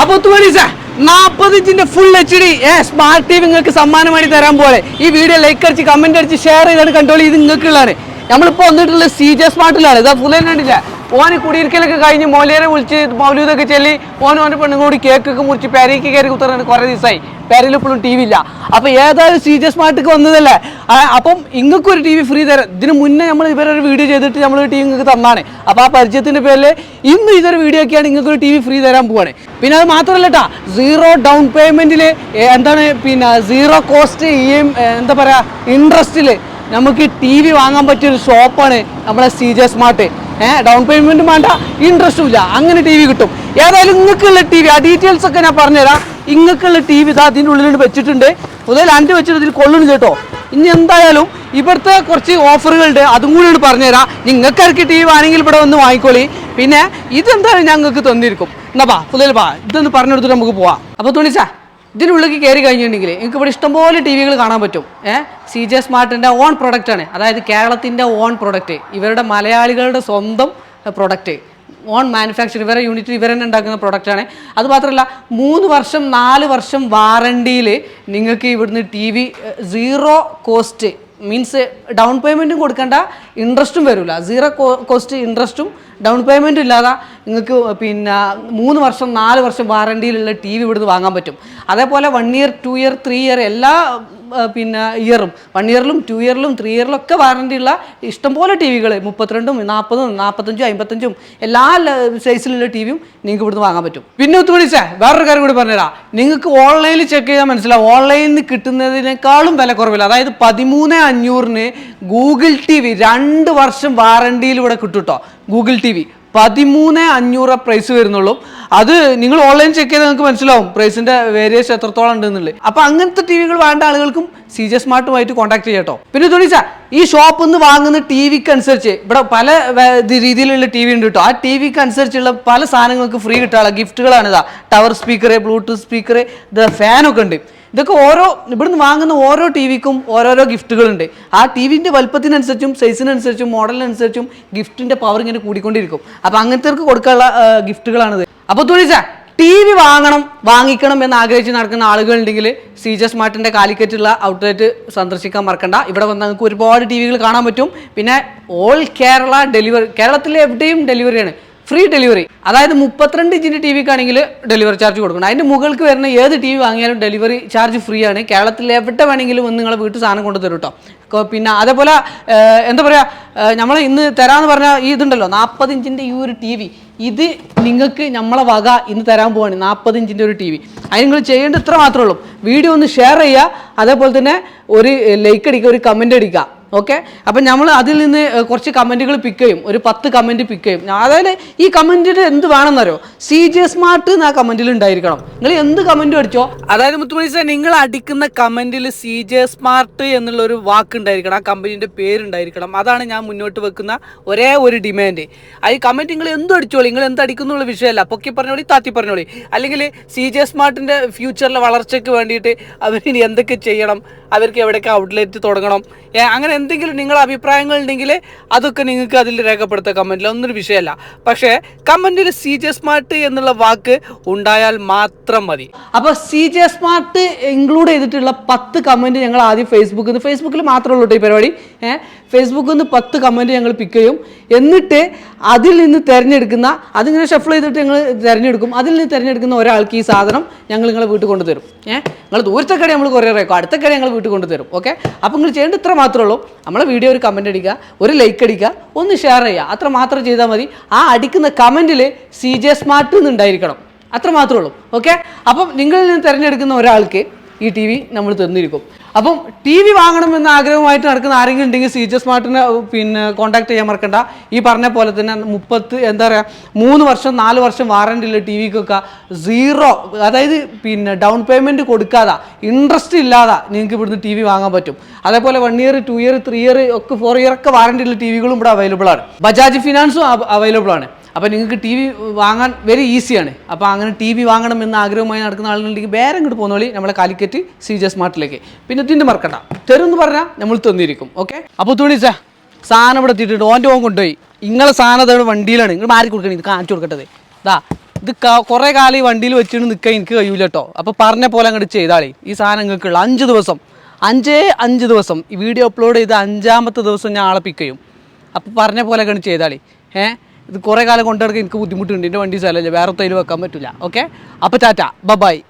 അപ്പൊ തുണിസ നാൽപ്പത് ഇഞ്ചിന്റെ full H D smart T V നിങ്ങൾക്ക് സമ്മാനമായി തരാൻ പോലെ ഈ വീഡിയോ ലൈക്ക് അടിച്ച് കമന്റ് അടിച്ച് ഷെയർ ചെയ്താണ് കണ്ടോളി ഇത് നിങ്ങൾക്കുള്ളതാണ്. നമ്മളിപ്പോ വന്നിട്ടുള്ള സി ജെ സ്മാർട്ടിലാണ് ഇതാ ഫുൾ കണ്ടില്ല? ഓന് കുടിയിരിക്കലൊക്കെ കഴിഞ്ഞ് മോലേരെ വിളിച്ച് മൗലൂദൊക്കെ ചെല്ലി ഓൻ ഓന്റെ പെണ്ണും കൂടി കേക്കൊക്കെ മുറിച്ച് പെരയ്ക്ക് കയറി കുത്തറാണ് കുറേ ദിവസമായി പെരയിൽ ഇപ്പോഴും ടി വി ഇല്ല. അപ്പോൾ ഏതായാലും സി ജെ വന്നതല്ലേ? അപ്പം ഇങ്ങൾക്കും ഒരു ടി വി ഫ്രീ തരാം. ഇതിന് മുന്നേ നമ്മൾ ഇവരൊരു വീഡിയോ ചെയ്തിട്ട് നമ്മൾ ടി വി നിങ്ങൾക്ക് തന്നാണ്. അപ്പോൾ ആ പരിചയത്തിന്റെ പേരിൽ ഇന്ന് ഇതൊരു വീഡിയോ ഒക്കെയാണ് നിങ്ങൾക്ക് ഒരു ടി വി ഫ്രീ തരാൻ പോവാണ്. പിന്നെ അത് മാത്രമല്ല കേട്ടാ സീറോ ഡൗൺ പേയ്മെന്റിൽ എന്താണ് പിന്നെ സീറോ കോസ്റ്റ് എം എന്താ പറയാ ഇൻട്രസ്റ്റിൽ നമുക്ക് ടി വി വാങ്ങാൻ പറ്റിയ ഒരു ഷോപ്പാണ് നമ്മളെ C J smart down payment വേണ്ട ഇൻട്രസ്റ്റും ഇല്ല. അങ്ങനെ ടി വി കിട്ടും. ഏതായാലും നിങ്ങൾക്കുള്ള ടി വി ആ ഡീറ്റെയിൽസ് ഒക്കെ ഞാൻ പറഞ്ഞുതരാം. ഇങ്ങക്കുള്ള ടി വി ഇതാ അതിന്റെ ഉള്ളിൽ വെച്ചിട്ടുണ്ട്. മുതൽ അന്റെ വെച്ചിട്ട് ഇതിൽ കൊള്ളുന്നു കേട്ടോ. ഇനി എന്തായാലും ഇവിടുത്തെ കുറച്ച് ഓഫറുകളുണ്ട് അതും കൂടി പറഞ്ഞുതരാം. നിങ്ങൾക്ക് ഇറക്കി ടി വി ആണെങ്കിൽ ഇവിടെ വന്ന് വാങ്ങിക്കോളി. പിന്നെ ഇതെന്തായാലും ഞങ്ങൾക്ക് തന്നിരിക്കും. എന്നാ പാ പുതിയ പാ ഇതൊന്ന് പറഞ്ഞു കൊടുത്തിട്ട് നമുക്ക് പോവാം. അപ്പോൾ തുണിച്ചാ ഇതിനുള്ളിലേക്ക് കയറി കഴിഞ്ഞിട്ടുണ്ടെങ്കിൽ നിങ്ങൾക്ക് ഇവിടെ ഇഷ്ടംപോലെ ടി വികൾ കാണാൻ പറ്റും. ഏഹ് സി ജെ സ്മാർട്ടിന്റെ ഓൺ പ്രൊഡക്റ്റ് ആണ്. അതായത് കേരളത്തിന്റെ ഓൺ പ്രൊഡക്റ്റ് ഇവരുടെ മലയാളികളുടെ സ്വന്തം പ്രൊഡക്റ്റ് ഓൺ മാനുഫാക്ചർ ഇവരെ യൂണിറ്റ് ഇവർ തന്നെ ഉണ്ടാക്കുന്ന പ്രൊഡക്റ്റാണ് അതുമാത്രമല്ല മൂന്ന് വർഷം നാല് വർഷം വാറണ്ടിയിൽ നിങ്ങൾക്ക് ഇവിടുന്ന് T V zero cost means down പേയ്മെന്റും കൊടുക്കേണ്ട ഇൻട്രസ്റ്റും വരില്ല സീറോ കോസ്റ്റ് ഇൻട്രസ്റ്റും ഡൗൺ പേയ്മെന്റും ഇല്ലാതെ നിങ്ങൾക്ക് പിന്നെ മൂന്ന് വർഷം നാല് വർഷം വാറണ്ടിയിലുള്ള ടി വി ഇവിടുന്ന് വാങ്ങാൻ പറ്റും. അതേപോലെ one year two year three year എല്ലാ പിന്നെ ഇയറും വൺ ഇയറിലും ടു ഇയറിലും ത്രീ ഇയറിലും ഒക്കെ വാറണ്ടി ഉള്ള ഇഷ്ടംപോലെ ടി വികൾ മുപ്പത്തിരണ്ടും നാൽപ്പതും നാൽപ്പത്തഞ്ചും അമ്പത്തഞ്ചും എല്ലാ സൈസിലുള്ള ടി വിയും നിങ്ങൾക്ക് ഇവിടുന്ന് വാങ്ങാൻ പറ്റും. പിന്നെ ഒത്തുപിടിച്ചേ വേറൊരു കാര്യം കൂടി പറഞ്ഞുതരാം. നിങ്ങൾക്ക് ഓൺലൈനിൽ ചെക്ക് ചെയ്താൽ മനസ്സിലാവും ഓൺലൈനിൽ കിട്ടുന്നതിനേക്കാളും വില കുറവില്ല. അതായത് പതിമൂന്ന് അഞ്ഞൂറിന് ഗൂഗിൾ ടി വി രണ്ട് വർഷം വാറണ്ടിയിലൂടെ കിട്ടും കേട്ടോ ഗൂഗിൾ ടി വി പതിമൂന്ന് അഞ്ഞൂറ് പ്രൈസ് വരുന്നുള്ളൂ. അത് നിങ്ങൾ ഓൺലൈൻ ചെക്ക് ചെയ്ത് നിങ്ങൾക്ക് മനസ്സിലാവും പ്രൈസിന്റെ വേരിയേഷൻ എത്രത്തോളം ഉണ്ട് എന്നുള്ളത് അപ്പൊ അങ്ങനത്തെ ടി വികൾ വേണ്ട ആളുകൾക്കും സി ജെ സ്മാർട്ടുമായിട്ട് കോൺടാക്ട് ചെയ്യട്ടോ പിന്നെ തുണിച്ച ഈ ഷോപ്പിൽ നിന്ന് വാങ്ങുന്ന ടി വിക്ക് അനുസരിച്ച് ഇവിടെ പല രീതിയിലുള്ള ടി വി ഉണ്ട് കേട്ടോ ആ ടി വിക്ക് അനുസരിച്ചുള്ള പല സാധനങ്ങൾക്ക് ഫ്രീ കിട്ടാനുള്ള ഗിഫ്റ്റുകളാണ് ഇതാ. ടവർ സ്പീക്കർ ബ്ലൂടൂത്ത് സ്പീക്കർ ഇത് ഫാനൊക്കെ ഉണ്ട്. ഇതൊക്കെ ഓരോ ഇവിടുന്ന് വാങ്ങുന്ന ഓരോ ടി വിക്കും ഓരോരോ ഗിഫ്റ്റുകളുണ്ട്. ആ ടി വിന്റെ വലുപ്പത്തിനനുസരിച്ചും സൈസിനനുസരിച്ചും മോഡലിനനുസരിച്ചും ഗിഫ്റ്റിന്റെ പവർ ഇങ്ങനെ കൂടിക്കൊണ്ടിരിക്കും. അപ്പോൾ അങ്ങനത്തെ കൊടുക്കാനുള്ള ഗിഫ്റ്റുകളാണിത്. അപ്പോൾ തുണിച്ച ടി വി വാങ്ങണം വാങ്ങിക്കണം എന്ന് ആഗ്രഹിച്ച് നടക്കുന്ന ആളുകളുണ്ടെങ്കിൽ സി ജെ സ്മാർട്ടിന്റെ കാലിക്കറ്റുള്ള ഔട്ട്ലെറ്റ് സന്ദർശിക്കാൻ മറക്കണ്ട. ഇവിടെ വന്ന് നിങ്ങൾക്ക് ഒരുപാട് ടി വികൾ കാണാൻ പറ്റും. പിന്നെ ഓൾ കേരള ഡെലിവറി കേരളത്തിലെ എവിടെയും ഡെലിവറിയാണ്. Free delivery. അതായത് മുപ്പത്തിരണ്ട് ഇഞ്ചിന്റെ ടി വിക്കാണെങ്കിൽ ഡെലിവറി ചാർജ് കൊടുക്കണം. അതിന്റെ മുകൾക്ക് വരുന്ന ഏത് ടി വി വാങ്ങിയാലും ഡെലിവറി ചാർജ് ഫ്രീ ആണ്. കേരളത്തിൽ എവിടെ വേണമെങ്കിലും ഒന്ന് നിങ്ങളെ വീട്ടിൽ സാധനം കൊണ്ടു തരും കേട്ടോ പിന്നെ അതേപോലെ എന്താ പറയുക നമ്മൾ ഇന്ന് തരാമെന്ന് പറഞ്ഞ ഈ ഇതുണ്ടല്ലോ നാൽപ്പത് ഇഞ്ചിന്റെ ഈ ഒരു ടി വി ഇത് നിങ്ങൾക്ക് നമ്മളെ വക ഇന്ന് തരാൻ പോവാണ് നാൽപ്പത് ഇഞ്ചിന്റെ ഒരു ടി വി അതിന് നിങ്ങൾ ചെയ്യേണ്ടത് ഇത്ര മാത്രമേ ഉള്ളൂ. വീഡിയോ ഒന്ന് ഷെയർ ചെയ്യുക. അതേപോലെ തന്നെ ഒരു ലൈക്ക് അടിക്കുക ഒരു കമന്റ് അടിക്കുക. ഓക്കെ അപ്പം നമ്മൾ അതിൽ നിന്ന് കുറച്ച് കമന്റുകൾ പിക്ക് ചെയ്യും. ഒരു പത്ത് കമന്റ് പിക്ക് ചെയ്യും. അതായത് ഈ കമന്റിന് എന്ത് വേണമെന്നറിയോ? സി ജെ സ്മാർട്ട് എന്ന് ആ കമന്റിൽ ഉണ്ടായിരിക്കണം. നിങ്ങൾ എന്ത് കമന്റും അടിച്ചോ അതായത് മുത്തുമണി സാർ നിങ്ങൾ അടിക്കുന്ന കമന്റിൽ സി ജെ സ്മാർട്ട് എന്നുള്ള ഒരു വാക്ക് ഉണ്ടായിരിക്കണം. ആ കമ്പനീന്റെ പേരുണ്ടായിരിക്കണം അതാണ് ഞാൻ മുന്നോട്ട് വെക്കുന്ന ഒരേ ഒരു ഡിമാൻഡ് ഈ കമന്റ് നിങ്ങൾ എന്തും അടിച്ചോളി? നിങ്ങൾ എന്ത് അടിക്കുന്നുള്ള വിഷയമല്ല. പൊക്കി പറഞ്ഞോളി താത്തി പറഞ്ഞോളി. അല്ലെങ്കിൽ സി ജെ സ്മാർട്ടിന്റെ ഫ്യൂച്ചറിലെ വളർച്ചയ്ക്ക് വേണ്ടിയിട്ട് അവർ ഇനി എന്തൊക്കെ ചെയ്യണം? അവർക്ക് എവിടെയൊക്കെ ഔട്ട്ലെറ്റ് തുടങ്ങണം? അങ്ങനെ എന്തെങ്കിലും നിങ്ങളുടെ അഭിപ്രായങ്ങൾ ഉണ്ടെങ്കിൽ അതൊക്കെ നിങ്ങൾക്ക് അതിൽ രേഖപ്പെടുത്താം കമന്റിൽ ഒന്നൊരു വിഷയമല്ല. പക്ഷേ കമന്റിൽ സി ജെ സ്മാർട്ട് എന്നുള്ള വാക്ക് ഉണ്ടായാൽ മാത്രം മതി. അപ്പോൾ സി ജെ സ്മാർട്ട് ഇൻക്ലൂഡ് ചെയ്തിട്ടുള്ള പത്ത് കമന്റ് ഞങ്ങൾ ആദ്യം ഫേസ്ബുക്കിൽ നിന്ന് ഫേസ്ബുക്കിൽ മാത്രമേ ഉള്ളൂ ഈ പരിപാടി. ഏഹ് ഫേസ്ബുക്കിൽ നിന്ന് പത്ത് കമന്റ് ഞങ്ങൾ പിക്ക് ചെയ്യും. എന്നിട്ട് അതിൽ നിന്ന് തിരഞ്ഞെടുക്കുന്ന അതിങ്ങനെ ഷഫിൾ ചെയ്തിട്ട് ഞങ്ങൾ തിരഞ്ഞെടുക്കും. അതിൽ നിന്ന് തിരഞ്ഞെടുക്കുന്ന ഒരാൾക്ക് ഈ സാധനം ഞങ്ങൾ നിങ്ങളെ വീട്ടിൽ കൊണ്ടുതരും. ഏഹ് നിങ്ങൾ ദൂരത്തെ കട നമ്മൾ കുറേ അയക്കും അടുത്ത കട ഞങ്ങൾ വീട്ടിൽ കൊണ്ടുതരും. ഓക്കെ? അപ്പോൾ നിങ്ങൾ ചെയ്യേണ്ടത് ഇത്ര മാത്രമേ ഉള്ളൂ. നമ്മളെ വീഡിയോ ഒരു കമന്റ് അടിക്കുക ഒരു ലൈക്ക് അടിക്കുക ഒന്ന് ഷെയർ ചെയ്യുക. അത്ര മാത്രം ചെയ്താൽ മതി. ആ അടിക്കുന്ന കമന്റിൽ സി ജെ സ്മാർട്ട് എന്നുണ്ടായിരിക്കണം അത്ര മാത്രമേ ഉള്ളൂ. ഓക്കെ അപ്പം നിങ്ങളിൽ നിന്ന് തിരഞ്ഞെടുക്കുന്ന ഒരാൾക്ക് ഈ ടി വി നമ്മൾ തന്നിരിക്കും. അപ്പം ടി വി വാങ്ങണമെന്ന് ആഗ്രഹമായിട്ട് നടക്കുന്ന ആരെങ്കിലും ഉണ്ടെങ്കിൽ സി ജെ സ്മാർട്ടിനെ പിന്നെ കോൺടാക്ട് ചെയ്യാൻ മറക്കണ്ട. ഈ പറഞ്ഞ പോലെ തന്നെ മുപ്പത്ത് എന്താ പറയുക മൂന്ന് വർഷം നാല് വർഷം വാറണ്ടി ഉള്ള ടി വിക്കൊക്കെ സീറോ അതായത് പിന്നെ ഡൗൺ പേയ്മെന്റ് കൊടുക്കാതെ. ഇൻട്രസ്റ്റ് ഇല്ലാതെ നിങ്ങൾക്ക് ഇവിടുന്ന് ടി വി വാങ്ങാൻ പറ്റും. അതേപോലെ one year two year three year ഒക്കെ ഫോർ ഇയർ ഒക്കെ വാറണ്ടി ഉള്ള ടി വികളും ഇവിടെ അവൈലബിൾ ആണ്. ബജാജ് ഫിനാൻസും അവൈലബിൾ ആണ്. അപ്പോൾ നിങ്ങൾക്ക് ടി വി വാങ്ങാൻ വെരി ഈസിയാണ് അപ്പോൾ അങ്ങനെ ടി വി വാങ്ങണം എന്ന ആഗ്രഹമായി നടക്കുന്ന ആളുകളുണ്ടെങ്കിൽ വേറെ ഇങ്ങോട്ട് പോകുന്ന വഴി നമ്മളെ കാലിക്കറ്റ് സി ജെ സ്മാർട്ടിലേക്ക് പിന്നെ തിന്നു മറക്കട്ട തരും എന്ന് പറഞ്ഞാൽ നമ്മൾ തന്നിരിക്കും. ഓക്കെ അപ്പോൾ തുണിച്ചാ സാധനം ഇവിടെ എത്തിയിട്ടുണ്ട് ഓന്റെ ഓൻ കൊണ്ടുപോയി. നിങ്ങളെ സാധനം അതവിടെ വണ്ടിയിലാണ്. നിങ്ങൾ മാറി കൊടുക്കണേ. ഇത് കാണിച്ചു കൊടുക്കട്ടെ ഇതാ. ഇത് കുറേ കാലം ഈ വണ്ടിയിൽ വെച്ചിട്ട് നിൽക്കാൻ എനിക്ക് കഴിയൂലട്ടോ അപ്പോൾ പറഞ്ഞ പോലെ അങ്ങോട്ട് ചെയ്താളി. ഈ സാധനം നിങ്ങൾക്കുള്ള അഞ്ച് ദിവസം. അഞ്ചേ അഞ്ച് ദിവസം. ഈ വീഡിയോ അപ്ലോഡ് ചെയ്ത് അഞ്ചാമത്തെ ദിവസം ഞാൻ ആളെ പിക്ക് ചെയ്യും. അപ്പോൾ പറഞ്ഞ പോലെ അങ്ങോട്ട് ചെയ്താളി. ഏഹ് ഇത് കുറേ കാലം കൊണ്ടിറക്കാൻ എനിക്ക് ബുദ്ധിമുട്ടുണ്ട്. എന്റെ വണ്ടി സ്ഥലമല്ലേ വേറെ തൈൽ വെക്കാൻ പറ്റില്ല ഓക്കെ അപ്പോൾ ടാറ്റ. ബബായ്